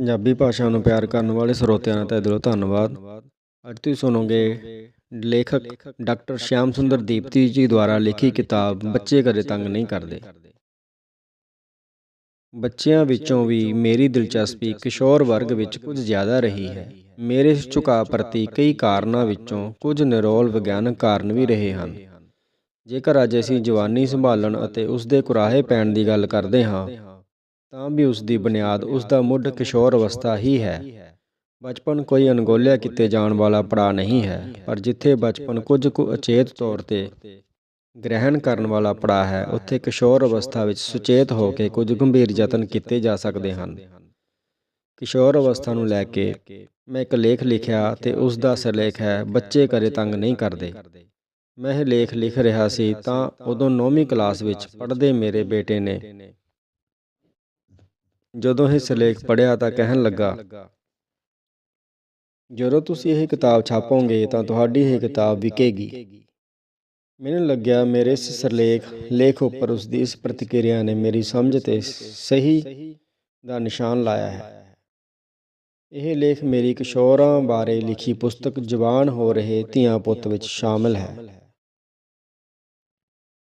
ਪੰਜਾਬੀ ਭਾਸ਼ਾ ਨੂੰ ਪਿਆਰ ਕਰਨ ਵਾਲੇ ਸਰੋਤਿਆਂ ਦਾ ਤਹਿ ਦਿਲੋਂ ਧੰਨਵਾਦ। ਅੱਜ ਤੁਸੀਂ ਸੁਣੋਗੇ ਲੇਖਕ ਡਾਕਟਰ ਸ਼ਿਆਮ ਸੁੰਦਰ ਦੀਪਤੀ ਜੀ ਦੁਆਰਾ ਲਿਖੀ ਕਿਤਾਬ, ਬੱਚੇ ਕਦੇ ਤੰਗ ਨਹੀਂ ਕਰਦੇ। ਬੱਚਿਆਂ ਵਿੱਚੋਂ ਵੀ ਮੇਰੀ ਦਿਲਚਸਪੀ ਕਿਸ਼ੋਰ ਵਰਗ ਵਿੱਚ ਕੁਝ ਜ਼ਿਆਦਾ ਰਹੀ ਹੈ। ਮੇਰੇ ਝੁਕਾਅ ਪ੍ਰਤੀ ਕਈ ਕਾਰਨਾਂ ਵਿੱਚੋਂ ਕੁਝ ਨਿਰੋਲ ਵਿਗਿਆਨਕ ਕਾਰਨ ਵੀ ਰਹੇ ਹਨ। ਜੇਕਰ ਅੱਜ ਅਸੀਂ ਜਵਾਨੀ ਸੰਭਾਲਣ ਅਤੇ ਉਸ ਦੇ ਕੁਰਾਹੇ ਪੈਣ ਦੀ ਗੱਲ ਕਰਦੇ ਹਾਂ ਤਾਂ ਵੀ ਉਸ ਦੀ ਬੁਨਿਆਦ ਉਸ ਦਾ ਮੁੱਢ ਕਿਸ਼ੋਰ ਅਵਸਥਾ ਹੀ ਹੈ। ਬਚਪਨ ਕੋਈ ਅਣਗੋਲਿਆ ਕੀਤੇ ਜਾਣ ਵਾਲਾ ਪੜਾ ਨਹੀਂ ਹੈ, ਪਰ ਜਿੱਥੇ ਬਚਪਨ ਕੁਝ ਕੁ ਅਚੇਤ ਤੌਰ ਤੇ ਗ੍ਰਹਿਣ ਕਰਨ ਵਾਲਾ ਪੜਾ ਹੈ, ਉੱਥੇ ਕਿਸ਼ੋਰ ਅਵਸਥਾ ਵਿੱਚ ਸੁਚੇਤ ਹੋ ਕੇ ਕੁਝ ਗੰਭੀਰ ਯਤਨ ਕੀਤੇ ਜਾ ਸਕਦੇ ਹਨ। ਕਿਸ਼ੋਰ ਅਵਸਥਾ ਨੂੰ ਲੈ ਕੇ ਮੈਂ ਇੱਕ ਲੇਖ ਲਿਖਿਆ ਤੇ ਉਸ ਦਾ ਸਿਰਲੇਖ ਹੈ, ਬੱਚੇ ਕਰੇ ਤੰਗ ਨਹੀਂ ਕਰਦੇ। ਮੈਂ ਇਹ ਲੇਖ ਲਿਖ ਰਿਹਾ ਸੀ ਤਾਂ ਉਦੋਂ 9ਵੀਂ ਕਲਾਸ ਵਿੱਚ ਪੜ੍ਹਦੇ ਮੇਰੇ ਬੇਟੇ ਨੇ ਜਦੋਂ ਇਹ ਸਿਰਲੇਖ ਪੜ੍ਹਿਆ ਤਾਂ ਕਹਿਣ ਲੱਗਾ, ਜਦੋਂ ਤੁਸੀਂ ਇਹ ਕਿਤਾਬ ਛਾਪੋਗੇ ਤਾਂ ਤੁਹਾਡੀ ਇਹ ਕਿਤਾਬ ਵਿਕੇਗੀ। ਮੈਨੂੰ ਲੱਗਿਆ ਮੇਰੇ ਇਸ ਸਿਰਲੇਖ, ਲੇਖ ਉੱਪਰ ਉਸ ਦੀ ਇਸ ਪ੍ਰਤੀਕਿਰਿਆ ਨੇ ਮੇਰੀ ਸਮਝ ਤੇ ਸਹੀ ਦਾ ਨਿਸ਼ਾਨ ਲਾਇਆ ਹੈ। ਇਹ ਲੇਖ ਮੇਰੀ ਕਿਸ਼ੋਰਾਂ ਬਾਰੇ ਲਿਖੀ ਪੁਸਤਕ ਜਵਾਨ ਹੋ ਰਹੇ ਧੀਆਂ ਪੁੱਤ ਵਿੱਚ ਸ਼ਾਮਲ ਹੈ।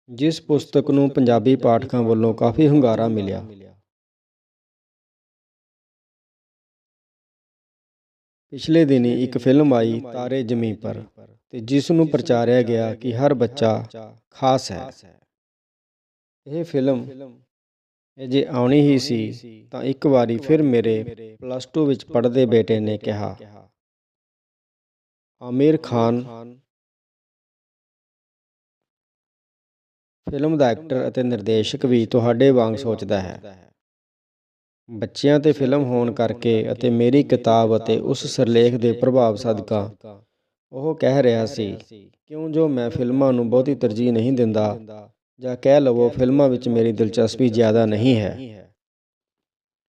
ਜਿਸ ਪੁਸਤਕ ਨੂੰ ਪੰਜਾਬੀ ਪਾਠਕਾਂ ਵੱਲੋਂ ਕਾਫੀ ਹੁੰਗਾਰਾ ਮਿਲਿਆ। ਪਿਛਲੇ ਦਿਨੀ ਇੱਕ ਫਿਲਮ ਆਈ ਤਾਰੇ ਜ਼ਮੀਨ ਪਰ ਤੇ ਜਿਸ ਨੂੰ ਪ੍ਰਚਾਰਿਆ ਗਿਆ ਕਿ ਹਰ ਬੱਚਾ ਖਾਸ ਹੈ। ਇਹ ਫਿਲਮ ਜੇ ਆਉਣੀ ਹੀ ਸੀ ਤਾਂ ਇੱਕ ਵਾਰੀ ਫਿਰ ਮੇਰੇ ਪਲੱਸ 2 ਵਿੱਚ ਪੜ੍ਹਦੇ ਬੇਟੇ ਨੇ ਕਿਹਾ, ਆਮਿਰ ਖਾਨ। ਫਿਲਮ ਦਾ ਐਕਟਰ ਅਤੇ ਨਿਰਦੇਸ਼ਕ ਵੀ ਤੁਹਾਡੇ ਵਾਂਗ ਸੋਚਦਾ ਹੈ। ਬੱਚਿਆਂ ਤੇ ਫਿਲਮ ਹੋਣ ਕਰਕੇ ਅਤੇ ਮੇਰੀ ਕਿਤਾਬ ਅਤੇ ਉਸ ਸਿਰਲੇਖ ਦੇ ਪ੍ਰਭਾਵ ਸਦਕਾ। ਉਹ ਕਹਿ ਰਿਹਾ ਸੀ, ਕਿਉਂ ਜੋ ਮੈਂ ਫਿਲਮਾਂ ਨੂੰ ਬਹੁਤੀ ਤਰਜੀਹ ਨਹੀਂ ਦਿੰਦਾ, ਜਾਂ ਕਹਿ ਲਵੋ ਫਿਲਮਾਂ ਵਿੱਚ ਮੇਰੀ ਦਿਲਚਸਪੀ ਜ਼ਿਆਦਾ ਨਹੀਂ ਹੈ।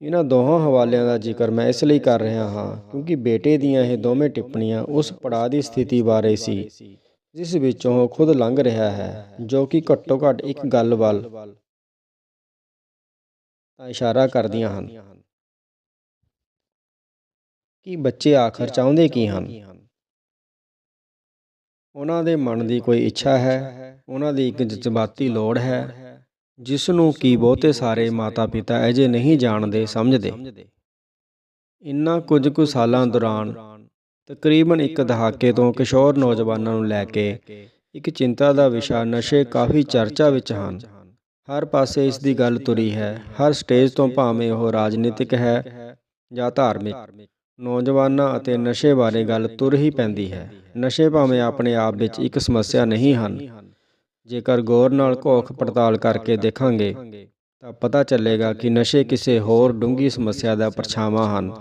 ਇਹਨਾਂ ਦੋਹਾਂ ਹਵਾਲਿਆਂ ਦਾ ਜ਼ਿਕਰ ਮੈਂ ਇਸ ਲਈ ਕਰ ਰਿਹਾ ਹਾਂ, ਕਿਉਂਕਿ ਬੇਟੇ ਦੀਆਂ ਇਹ ਦੋਵੇਂ ਟਿੱਪਣੀਆਂ ਉਸ ਪੜਾਅ ਦੀ ਸਥਿਤੀ ਬਾਰੇ ਸੀ, ਜਿਸ ਵਿੱਚੋਂ ਉਹ ਖੁਦ ਲੰਘ ਰਿਹਾ ਹੈ, ਜੋ ਕਿ ਘੱਟੋ ਘੱਟ ਇੱਕ ਗੱਲ ਵੱਲ ਤਾਂ ਇਸ਼ਾਰਾ ਕਰਦੀਆਂ ਹਨ। ਕਿ ਬੱਚੇ ਆਖਰ ਚਾਹੁੰਦੇ ਕੀ ਹਨ? ਉਹਨਾਂ ਦੇ ਮਨ ਦੀ ਕੋਈ ਇੱਛਾ ਹੈ, ਉਹਨਾਂ ਦੀ ਇੱਕ ਜਜ਼ਬਾਤੀ ਲੋੜ ਹੈ ਜਿਸ ਨੂੰ ਕੀ ਬਹੁਤੇ ਸਾਰੇ ਮਾਤਾ-ਪਿਤਾ ਅਜੇ ਨਹੀਂ ਜਾਣਦੇ, ਸਮਝਦੇ। ਇਨ੍ਹਾਂ ਕੁਝ ਕੁ ਸਾਲਾਂ ਦੌਰਾਨ ਤਕਰੀਬਨ ਇੱਕ ਦਹਾਕੇ ਤੋਂ ਕਿਸ਼ੋਰ ਨੌਜਵਾਨਾਂ ਨੂੰ ਲੈ ਕੇ ਇੱਕ ਚਿੰਤਾ ਦਾ ਵਿਸ਼ਾ ਨਸ਼ੇ ਕਾਫੀ ਚਰਚਾ ਵਿੱਚ ਹਨ। ਹਰ ਪਾਸੇ ਇਸ ਦੀ ਗੱਲ ਤੁਰੀ ਹੈ। ਹਰ ਸਟੇਜ ਤੋਂ ਭਾਵੇਂ ਉਹ ਰਾਜਨੀਤਿਕ ਹੈ ਜਾਂ ਧਾਰਮਿਕ, ਨੌਜਵਾਨਾਂ ਅਤੇ ਨਸ਼ੇ ਬਾਰੇ ਗੱਲ ਤੁਰ ਹੀ ਪੈਂਦੀ ਹੈ। ਨਸ਼ੇ ਭਾਵੇਂ ਆਪਣੇ ਆਪ ਵਿੱਚ ਇੱਕ ਸਮੱਸਿਆ ਨਹੀਂ ਹਨ। ਜੇਕਰ ਗੌਰ ਨਾਲ ਘੋਖ ਪੜਤਾਲ ਕਰਕੇ ਦੇਖਾਂਗੇ, ਤਾਂ ਪਤਾ ਚੱਲੇਗਾ ਕਿ ਨਸ਼ੇ ਕਿਸੇ ਹੋਰ ਡੂੰਗੀ ਸਮੱਸਿਆ ਦਾ ਪਰਛਾਵਾਂ ਹਨ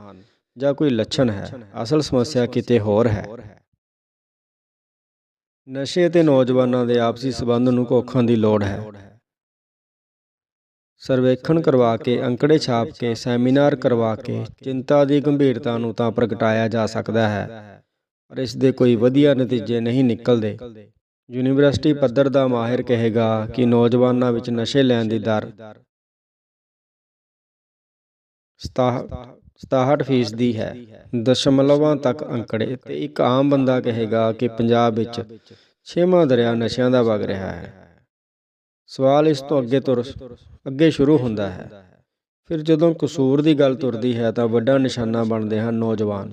ਜਾਂ ਕੋਈ ਲੱਛਣ ਹੈ। ਅਸਲ ਸਮੱਸਿਆ ਕਿਤੇ ਹੋਰ ਹੈ। ਨਸ਼ੇ ਅਤੇ ਨੌਜਵਾਨਾਂ ਦੇ ਆਪਸੀ ਸਬੰਧ ਨੂੰ ਕੋਖਾਂ ਦੀ ਲੋੜ ਹੈ। ਸਰਵੇਖਣ ਕਰਵਾ ਕੇ, ਅੰਕੜੇ ਛਾਪ ਕੇ, ਸੈਮੀਨਾਰ ਕਰਵਾ ਕੇ ਚਿੰਤਾ ਦੀ ਗੰਭੀਰਤਾ ਨੂੰ ਤਾਂ ਪ੍ਰਗਟਾਇਆ ਜਾ ਸਕਦਾ ਹੈ, ਪਰ ਇਸ ਦੇ ਕੋਈ ਵਧੀਆ ਨਤੀਜੇ ਨਹੀਂ ਨਿਕਲਦੇ। ਯੂਨੀਵਰਸਿਟੀ ਪੱਧਰ ਦਾ ਮਾਹਿਰ ਕਹੇਗਾ ਕਿ ਨੌਜਵਾਨਾਂ ਵਿੱਚ ਨਸ਼ੇ ਲੈਣ ਦੀ ਦਰ 67% ਦੀ ਹੈ। ਦਸ਼ਮਲਵਾਂ ਤੱਕ ਅੰਕੜੇ ਤੇ ਇੱਕ ਆਮ ਬੰਦਾ ਕਹੇਗਾ ਕਿ ਪੰਜਾਬ ਵਿੱਚ ਛੇਵਾਂ ਦਰਿਆ ਨਸ਼ਿਆਂ ਦਾ ਵਗ ਰਿਹਾ ਹੈ। ਸਵਾਲ ਇਸ ਤੋਂ ਅੱਗੇ ਤੁਰ ਅੱਗੇ ਸ਼ੁਰੂ ਹੁੰਦਾ ਹੈ। ਫਿਰ ਜਦੋਂ ਕਸੂਰ ਦੀ ਗੱਲ ਤੁਰਦੀ ਹੈ ਤਾਂ ਵੱਡਾ ਨਿਸ਼ਾਨਾ ਬਣਦੇ ਹਨ ਨੌਜਵਾਨ।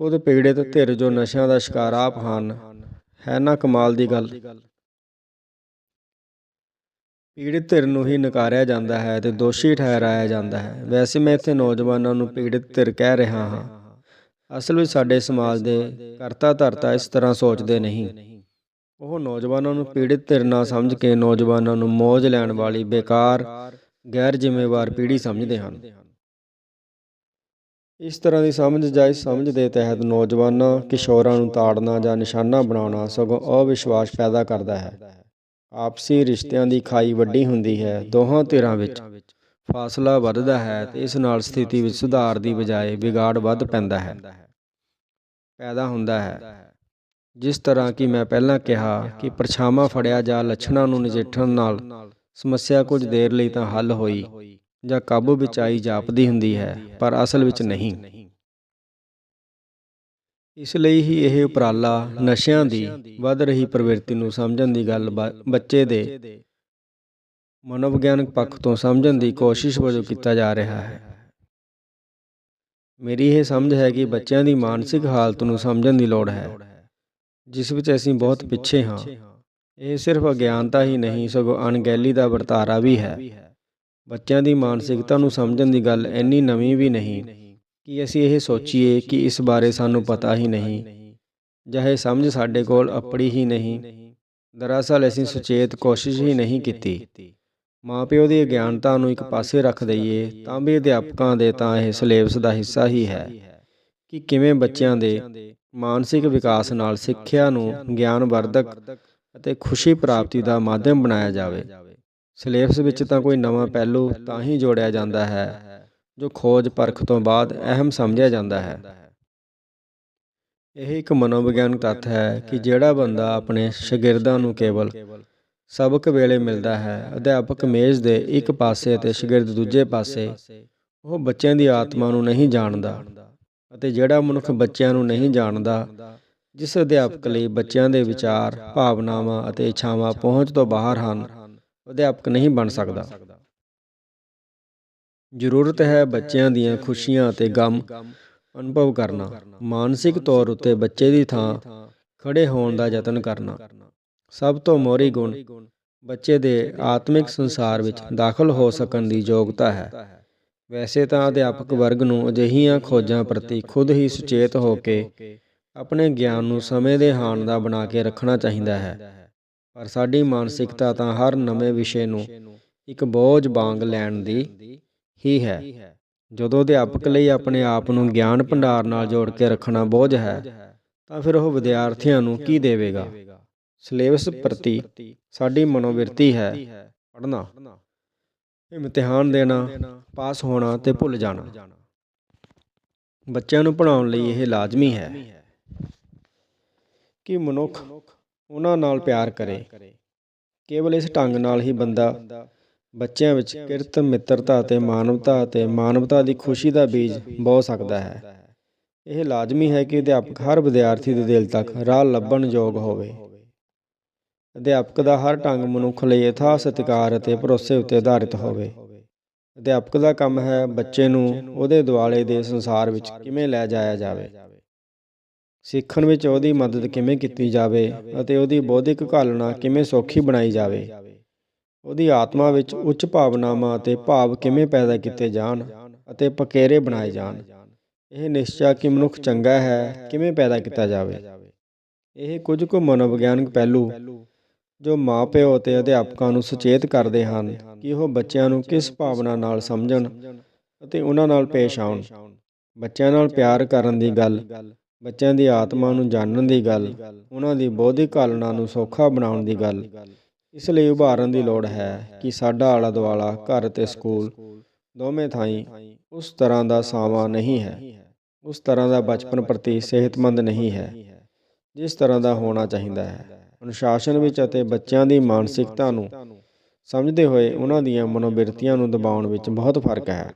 ਖੁਦ ਪੀੜਿਤ ਧਿਰ ਜੋ ਨਸ਼ਿਆਂ ਦਾ ਸ਼ਿਕਾਰ ਆਪ ਹਨ, ਹੈ ਨਾ ਕਮਾਲ ਦੀ ਗੱਲ। ਪੀੜਿਤ ਧਿਰ ਨੂੰ ਹੀ ਨਕਾਰਿਆ ਜਾਂਦਾ ਹੈ ਤੇ ਦੋਸ਼ੀ ਠਹਿਰਾਇਆ ਜਾਂਦਾ ਹੈ। ਵੈਸੇ ਮੈਂ ਇੱਥੇ ਨੌਜਵਾਨਾਂ ਨੂੰ ਪੀੜਿਤ ਧਿਰ ਕਹਿ ਰਿਹਾ ਹਾਂ। ਅਸਲ ਵਿੱਚ ਸਾਡੇ ਸਮਾਜ ਦੇ ਕਰਤਾ ਧਰਤਾ ਇਸ ਤਰ੍ਹਾਂ ਸੋਚਦੇ ਨਹੀਂ। ਉਹ ਨੌਜਵਾਨਾਂ ਨੂੰ ਪੀੜਿਤ ਧਿਰ ਨਾ ਸਮਝ ਕੇ ਨੌਜਵਾਨਾਂ ਨੂੰ ਮੌਜ ਲੈਣ ਵਾਲੀ ਬੇਕਾਰ, ਗੈਰ ਜ਼ਿੰਮੇਵਾਰ ਪੀੜ੍ਹੀ ਸਮਝਦੇ ਹਨ। ਇਸ ਤਰ੍ਹਾਂ ਦੀ ਸਮਝ ਜਾਂ ਇਸ ਸਮਝ ਦੇ ਤਹਿਤ ਨੌਜਵਾਨਾਂ ਕਿਸ਼ੋਰਾਂ ਨੂੰ ਤਾੜਨਾ ਜਾਂ ਨਿਸ਼ਾਨਾ ਬਣਾਉਣਾ ਸਗੋਂ ਅਵਿਸ਼ਵਾਸ ਪੈਦਾ ਕਰਦਾ ਹੈ। ਆਪਸੀ ਰਿਸ਼ਤਿਆਂ ਦੀ ਖਾਈ ਵੱਡੀ ਹੁੰਦੀ ਹੈ। ਦੋਹਾਂ ਧਿਰਾਂ ਵਿੱਚ ਫਾਸਲਾ ਵੱਧਦਾ ਹੈ ਤੇ ਇਸ ਨਾਲ ਸਥਿਤੀ ਵਿੱਚ ਸੁਧਾਰ ਦੀ ਬਜਾਏ ਵਿਗਾੜ ਵੱਧ ਪੈਂਦਾ ਹੈ। ਪੈਦਾ ਹੁੰਦਾ ਹੈ। ਜਿਸ ਤਰ੍ਹਾਂ ਕਿ ਮੈਂ ਪਹਿਲਾਂ ਕਿਹਾ ਕਿ ਪਰਛਾਵਾਂ ਫੜਿਆ ਜਾਂ ਲੱਛਣਾਂ ਨੂੰ ਨਜਿੱਠਣ ਨਾਲ ਸਮੱਸਿਆ ਕੁਝ ਦੇਰ ਲਈ ਤਾਂ ਹੱਲ ਹੋਈ ਜਾਂ ਕਾਬੂ ਵਿੱਚ ਆਈ ਜਾਪਦੀ ਹੁੰਦੀ ਹੈ, ਪਰ ਅਸਲ ਵਿੱਚ ਨਹੀਂ। ਇਸ ਲਈ ਹੀ ਇਹ ਉਪਰਾਲਾ ਨਸ਼ਿਆਂ ਦੀ ਵੱਧ ਰਹੀ ਪ੍ਰਵਿਰਤੀ ਨੂੰ ਸਮਝਣ ਦੀ ਗੱਲ ਬ- ਬੱਚੇ ਦੇ ਮਨੋਵਿਗਿਆਨਕ ਪੱਖ ਤੋਂ ਸਮਝਣ ਦੀ ਕੋਸ਼ਿਸ਼ ਵਜੋਂ ਕੀਤਾ ਜਾ ਰਿਹਾ ਹੈ। ਮੇਰੀ ਇਹ ਸਮਝ ਹੈ ਕਿ ਬੱਚਿਆਂ ਦੀ ਮਾਨਸਿਕ ਹਾਲਤ ਨੂੰ ਸਮਝਣ ਦੀ ਲੋੜ ਹੈ। ਜਿਸ ਵਿੱਚ ਅਸੀਂ ਬਹੁਤ ਪਿੱਛੇ ਹਾਂ। ਇਹ ਸਿਰਫ ਅਗਿਆਨਤਾ ਹੀ ਨਹੀਂ ਸਗੋਂ ਅਣਗਹਿਲੀ ਦਾ ਵਰਤਾਰਾ ਵੀ ਹੈ। ਬੱਚਿਆਂ ਦੀ ਮਾਨਸਿਕਤਾ ਨੂੰ ਸਮਝਣ ਦੀ ਗੱਲ ਇੰਨੀ ਨਵੀਂ ਵੀ ਨਹੀਂ ਕਿ ਅਸੀਂ ਇਹ ਸੋਚੀਏ ਕਿ ਇਸ ਬਾਰੇ ਸਾਨੂੰ ਪਤਾ ਹੀ ਨਹੀਂ। ਜਾਂ ਇਹ ਸਮਝ ਸਾਡੇ ਕੋਲ ਅਪੜੀ ਹੀ ਨਹੀਂ ਦਰਅਸਲ ਅਸੀਂ ਸੁਚੇਤ ਕੋਸ਼ਿਸ਼ ਹੀ ਨਹੀਂ ਕੀਤੀ। ਮਾਪਿਓ ਦੀ ਅਗਿਆਨਤਾ ਨੂੰ ਇੱਕ ਪਾਸੇ ਰੱਖ ਦਈਏ ਤਾਂ ਵੀ ਅਧਿਆਪਕਾਂ ਦੇ ਤਾਂ ਇਹ ਸਿਲੇਬਸ ਦਾ ਹਿੱਸਾ ਹੀ ਹੈ ਕਿ ਕਿਵੇਂ ਬੱਚਿਆਂ ਦੇ ਮਾਨਸਿਕ ਵਿਕਾਸ ਨਾਲ ਸਿੱਖਿਆ ਨੂੰ ਗਿਆਨਵਰਧਕ ਅਤੇ ਖੁਸ਼ੀ ਪ੍ਰਾਪਤੀ ਦਾ ਮਾਧਿਅਮ ਬਣਾਇਆ ਜਾਵੇ। ਸਿਲੇਬਸ ਵਿੱਚ ਤਾਂ ਕੋਈ ਨਵਾਂ ਪਹਿਲੂ ਤਾਂ ਹੀ ਜੋੜਿਆ ਜਾਂਦਾ ਹੈ, ਜੋ ਖੋਜ ਪਰਖ ਤੋਂ ਬਾਅਦ ਅਹਿਮ ਸਮਝਿਆ ਜਾਂਦਾ ਹੈ। ਇਹ ਇੱਕ ਮਨੋਵਿਗਿਆਨਕ ਤੱਥ ਹੈ ਕਿ ਜਿਹੜਾ ਬੰਦਾ ਆਪਣੇ ਸ਼ਾਗਿਰਦਾਂ ਨੂੰ ਕੇਵਲ ਸਬਕ ਵੇਲੇ ਮਿਲਦਾ ਹੈ, ਅਧਿਆਪਕ ਮੇਜ਼ ਦੇ ਇੱਕ ਪਾਸੇ ਅਤੇ ਸ਼ਾਗਿਰਦ ਦੂਜੇ ਪਾਸੇ, ਉਹ ਬੱਚਿਆਂ ਦੀ ਆਤਮਾ ਨੂੰ ਨਹੀਂ ਜਾਣਦਾ। ਅਤੇ ਜਿਹੜਾ ਮਨੁੱਖ ਬੱਚਿਆਂ ਨੂੰ ਨਹੀਂ ਜਾਣਦਾ, ਜਿਸ ਅਧਿਆਪਕ ਲਈ ਬੱਚਿਆਂ ਦੇ ਵਿਚਾਰ, ਭਾਵਨਾਵਾਂ ਅਤੇ ਇੱਛਾਵਾਂ ਪਹੁੰਚ ਤੋਂ ਬਾਹਰ ਹਨ, ਅਧਿਆਪਕ ਨਹੀਂ ਬਣ ਸਕਦਾ। ਜ਼ਰੂਰਤ ਹੈ ਬੱਚਿਆਂ ਦੀਆਂ ਖੁਸ਼ੀਆਂ ਅਤੇ ਗਮ ਅਨੁਭਵ ਕਰਨਾ, ਮਾਨਸਿਕ ਤੌਰ ਉੱਤੇ ਬੱਚੇ ਦੀ ਥਾਂ ਖੜੇ ਹੋਣ ਦਾ ਯਤਨ ਕਰਨਾ। ਸਭ ਤੋਂ ਮੋਹਰੀ ਗੁਣ ਬੱਚੇ ਦੇ ਆਤਮਿਕ ਸੰਸਾਰ ਵਿੱਚ ਦਾਖਲ ਹੋ ਸਕਣ ਦੀ ਯੋਗਤਾ ਹੈ। ਵੈਸੇ ਤਾਂ ਅਧਿਆਪਕ ਵਰਗ ਨੂੰ ਅਜਿਹੀਆਂ ਖੋਜਾਂ ਪ੍ਰਤੀ ਖੁਦ ਹੀ ਸੁਚੇਤ ਹੋ ਕੇ ਆਪਣੇ ਗਿਆਨ ਨੂੰ ਸਮੇਂ ਦੇ ਹਾਣ ਦਾ ਬਣਾ ਕੇ ਰੱਖਣਾ ਚਾਹੀਦਾ ਹੈ। ਪਰ ਸਾਡੀ ਮਾਨਸਿਕਤਾ ਤਾਂ ਹਰ ਨਵੇਂ ਵਿਸ਼ੇ ਨੂੰ ਇੱਕ ਬੋਝ ਵਾਂਗ ਲੈਣ ਦੀ ਹੀ ਹੈ। ਜਦੋਂ ਅਧਿਆਪਕ ਲਈ ਆਪਣੇ ਆਪ ਨੂੰ ਗਿਆਨ ਭੰਡਾਰ ਨਾਲ ਜੋੜ ਕੇ ਰੱਖਣਾ ਬੋਝ ਹੈ, ਤਾਂ ਫਿਰ ਉਹ ਵਿਦਿਆਰਥੀਆਂ ਨੂੰ ਕੀ ਦੇਵੇਗਾ? ਸਿਲੇਬਸ ਪ੍ਰਤੀ ਸਾਡੀ ਮਨੋਵਿਰਤੀ ਹੈ, ਪੜ੍ਹਨਾ। ਇਮਤਿਹਾਨ ਦੇਣਾ, ਪਾਸ ਹੋਣਾ ਤੇ ਭੁੱਲ ਜਾਣਾ। ਬੱਚਿਆਂ ਨੂੰ ਪੜ੍ਹਾਉਣ ਲਈ ਇਹ ਲਾਜ਼ਮੀ ਹੈ ਕਿ ਮਨੁੱਖ ਉਹਨਾਂ ਨਾਲ ਪਿਆਰ ਕਰੇ। ਕੇਵਲ ਇਸ ਢੰਗ ਨਾਲ ਹੀ ਬੰਦਾ ਬੱਚਿਆਂ ਵਿੱਚ ਕਿਰਤ, ਮਿੱਤਰਤਾ ਅਤੇ ਮਾਨਵਤਾ ਅਤੇ ਮਾਨਵਤਾ ਦੀ ਖੁਸ਼ੀ ਦਾ ਬੀਜ ਬੋ ਸਕਦਾ ਹੈ। ਇਹ ਲਾਜ਼ਮੀ ਹੈ ਕਿ ਅਧਿਆਪਕ ਹਰ ਵਿਦਿਆਰਥੀ ਦੇ ਦਿਲ ਤੱਕ ਰਾਹ ਲੱਭਣ ਯੋਗ ਹੋਵੇ। ਅਧਿਆਪਕ ਦਾ ਹਰ ਢੰਗ ਮਨੁੱਖ ਲਈ ਯਥਾ ਸਤਿਕਾਰ ਅਤੇ ਭਰੋਸੇ ਉੱਤੇ ਆਧਾਰਿਤ ਹੋਵੇ। ਅਧਿਆਪਕ ਦਾ ਕੰਮ ਹੈ ਬੱਚੇ ਨੂੰ ਉਹਦੇ ਦੁਆਲੇ ਦੇ ਸੰਸਾਰ ਵਿੱਚ ਕਿਵੇਂ ਲੈ ਜਾਇਆ ਜਾਵੇ। ਸਿੱਖਣ ਵਿੱਚ ਉਹਦੀ ਮਦਦ ਕਿਵੇਂ ਕੀਤੀ ਜਾਵੇ ਅਤੇ ਉਹਦੀ ਬੌਧਿਕ ਘਾਲਣਾ ਕਿਵੇਂ ਸੌਖੀ ਬਣਾਈ ਜਾਵੇ। ਉਹਦੀ ਆਤਮਾ ਵਿੱਚ ਉੱਚ ਭਾਵਨਾਵਾਂ ਅਤੇ ਭਾਵ ਕਿਵੇਂ ਪੈਦਾ ਕੀਤੇ ਜਾਣ ਅਤੇ ਪਕੇਰੇ ਬਣਾਏ ਜਾਣ। ਇਹ ਨਿਸ਼ਚਾ ਕਿ ਮਨੁੱਖ ਚੰਗਾ ਹੈ ਕਿਵੇਂ ਪੈਦਾ ਕੀਤਾ ਜਾਵੇ। ਇਹ ਕੁਝ ਕੁ ਮਨੋਵਿਗਿਆਨਕ ਪਹਿਲੂ ਜੋ ਮਾਪਿਓ ਅਤੇ ਅਧਿਆਪਕਾਂ ਨੂੰ ਸੁਚੇਤ ਕਰਦੇ ਹਨ ਕਿ ਉਹ ਬੱਚਿਆਂ ਨੂੰ ਕਿਸ ਭਾਵਨਾ ਨਾਲ ਸਮਝਣ ਅਤੇ ਉਹਨਾਂ ਨਾਲ ਪੇਸ਼ ਆਉਣ। ਬੱਚਿਆਂ ਨਾਲ ਪਿਆਰ ਕਰਨ ਦੀ ਗੱਲ, ਬੱਚਿਆਂ ਦੀ ਆਤਮਾ ਨੂੰ ਜਾਣਨ ਦੀ ਗੱਲ, ਉਹਨਾਂ ਦੀ ਬੌਧਿਕ ਘਾਲਣਾ ਨੂੰ ਸੌਖਾ ਬਣਾਉਣ ਦੀ ਗੱਲ। ਇਸ ਲਈ ਉਭਾਰਨ ਦੀ ਲੋੜ ਹੈ ਕਿ ਸਾਡਾ ਆਲਾ ਦੁਆਲਾ ਘਰ ਅਤੇ ਸਕੂਲ ਦੋਵੇਂ ਥਾਈਂ ਉਸ ਤਰ੍ਹਾਂ ਦਾ ਸਾਵਾ ਨਹੀਂ ਹੈ। ਉਸ ਤਰ੍ਹਾਂ ਦਾ ਬਚਪਨ ਪ੍ਰਤੀ ਸਿਹਤਮੰਦ ਨਹੀਂ ਹੈ, ਜਿਸ ਤਰ੍ਹਾਂ ਦਾ ਹੋਣਾ ਚਾਹੀਦਾ ਹੈ। ਅਨੁਸ਼ਾਸਨ ਵਿੱਚ ਅਤੇ ਬੱਚਿਆਂ ਦੀ ਮਾਨਸਿਕਤਾ ਨੂੰ ਸਮਝਦੇ ਹੋਏ ਉਹਨਾਂ ਦੀਆਂ ਮਨੋਬਿਰਤੀਆਂ ਨੂੰ ਦਬਾਉਣ ਵਿੱਚ ਬਹੁਤ ਫ਼ਰਕ ਹੈ।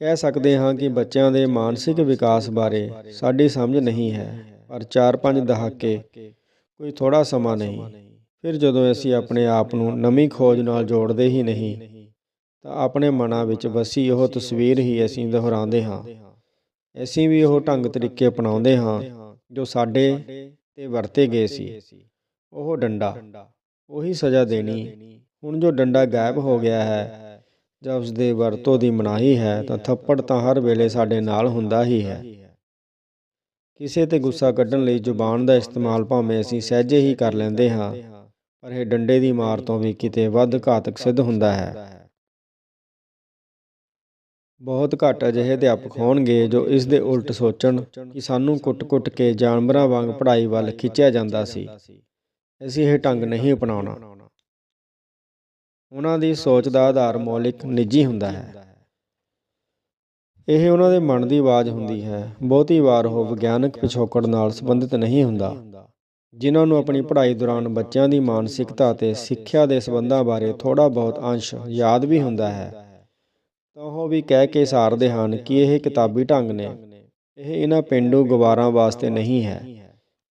ਕਹਿ ਸਕਦੇ ਹਾਂ ਕਿ ਬੱਚਿਆਂ ਦੇ ਮਾਨਸਿਕ ਵਿਕਾਸ ਬਾਰੇ ਸਾਡੀ ਸਮਝ ਨਹੀਂ ਹੈ, ਪਰ 4-5 ਦਹਾਕੇ ਕੋਈ ਥੋੜਾ ਸਮਾਂ ਨਹੀਂ। ਫਿਰ ਜਦੋਂ ਅਸੀਂ ਆਪਣੇ ਆਪ ਨੂੰ ਨਵੀਂ ਖੋਜ ਨਾਲ ਜੋੜਦੇ ਹੀ ਨਹੀਂ, ਤਾਂ ਆਪਣੇ ਮਨਾਂ ਵਿੱਚ ਵਸੀ ਉਹ ਤਸਵੀਰ ਹੀ ਅਸੀਂ ਦੁਹਰਾਉਂਦੇ ਹਾਂ। ਅਸੀਂ ਵੀ ਉਹ ਢੰਗ ਤਰੀਕੇ ਅਪਣਾਉਂਦੇ ਹਾਂ ਜੋ ਸਾਡੇ ਤੇ ਵਰਤੇ ਗਏ ਸੀ। ਉਹ ਡੰਡਾ। ਉਹੀ ਸਜ਼ਾ ਦੇਣੀ। ਹੁਣ ਜੋ ਡੰਡਾ ਗਾਇਬ ਹੋ ਗਿਆ ਹੈ ਜਾਂ ਉਸ ਦੇ ਵਰਤੋਂ ਦੀ ਮਨਾਹੀ ਹੈ ਤਾਂ ਥੱਪੜ ਤਾਂ ਹਰ ਵੇਲੇ ਸਾਡੇ ਨਾਲ ਹੁੰਦਾ ਹੀ ਹੈ। ਕਿਸੇ ਤੇ ਗੁੱਸਾ ਕੱਢਣ ਲਈ ਜ਼ੁਬਾਨ ਦਾ ਇਸਤੇਮਾਲ ਭਾਵੇਂ ਅਸੀਂ ਸਹਿਜੇ ਹੀ ਕਰ ਲੈਂਦੇ ਹਾਂ ਪਰ ਇਹ ਡੰਡੇ ਦੀ ਮਾਰ ਤੋਂ ਵੀ ਕਿਤੇ ਵੱਧ ਘਾਤਕ ਸਿੱਧ ਹੁੰਦਾ ਹੈ। ਬਹੁਤ ਘੱਟ ਅਜਿਹੇ ਅਧਿਆਪਕ ਹੋਣਗੇ ਜੋ ਇਸ ਦੇ ਉਲਟ ਸੋਚਣ ਕਿ ਸਾਨੂੰ ਕੁੱਟ-ਕੁੱਟ ਕੇ ਜਾਨਵਰਾਂ ਵਾਂਗ ਪੜ੍ਹਾਈ ਵੱਲ ਖਿੱਚਿਆ ਜਾਂਦਾ ਸੀ। ਅਸੀਂ ਇਹ ਢੰਗ ਨਹੀਂ ਅਪਣਾਉਣਾ। ਉਹਨਾਂ ਦੀ ਸੋਚ ਦਾ ਆਧਾਰ ਮੌਲਿਕ ਨਿੱਜੀ ਹੁੰਦਾ ਹੈ। ਇਹ ਉਹਨਾਂ ਦੇ ਮਨ ਦੀ ਆਵਾਜ਼ ਹੁੰਦੀ ਹੈ। ਬਹੁਤੀ ਵਾਰ ਉਹ ਵਿਗਿਆਨਕ ਪਿਛੋਕੜ ਨਾਲ ਸੰਬੰਧਿਤ ਨਹੀਂ ਹੁੰਦਾ, ਜਿਨ੍ਹਾਂ ਨੂੰ ਆਪਣੀ ਪੜ੍ਹਾਈ ਦੌਰਾਨ ਬੱਚਿਆਂ ਦੀ ਮਾਨਸਿਕਤਾ ਅਤੇ ਸਿੱਖਿਆ ਦੇ ਸੰਬੰਧਾਂ ਬਾਰੇ ਥੋੜ੍ਹਾ ਬਹੁਤ ਅੰਸ਼, ਯਾਦ ਵੀ ਹੁੰਦਾ ਹੈ। ਤਾਂ ਉਹ ਵੀ ਕਹਿ ਕੇ ਸਾਰਦੇ ਹਨ ਕਿ ਇਹ ਕਿਤਾਬੀ ਢੰਗ ਨੇ। ਇਹ ਇਹਨਾਂ ਪਿੰਡੂ ਗਵਾਰਾਂ ਵਾਸਤੇ ਨਹੀਂ ਹੈ।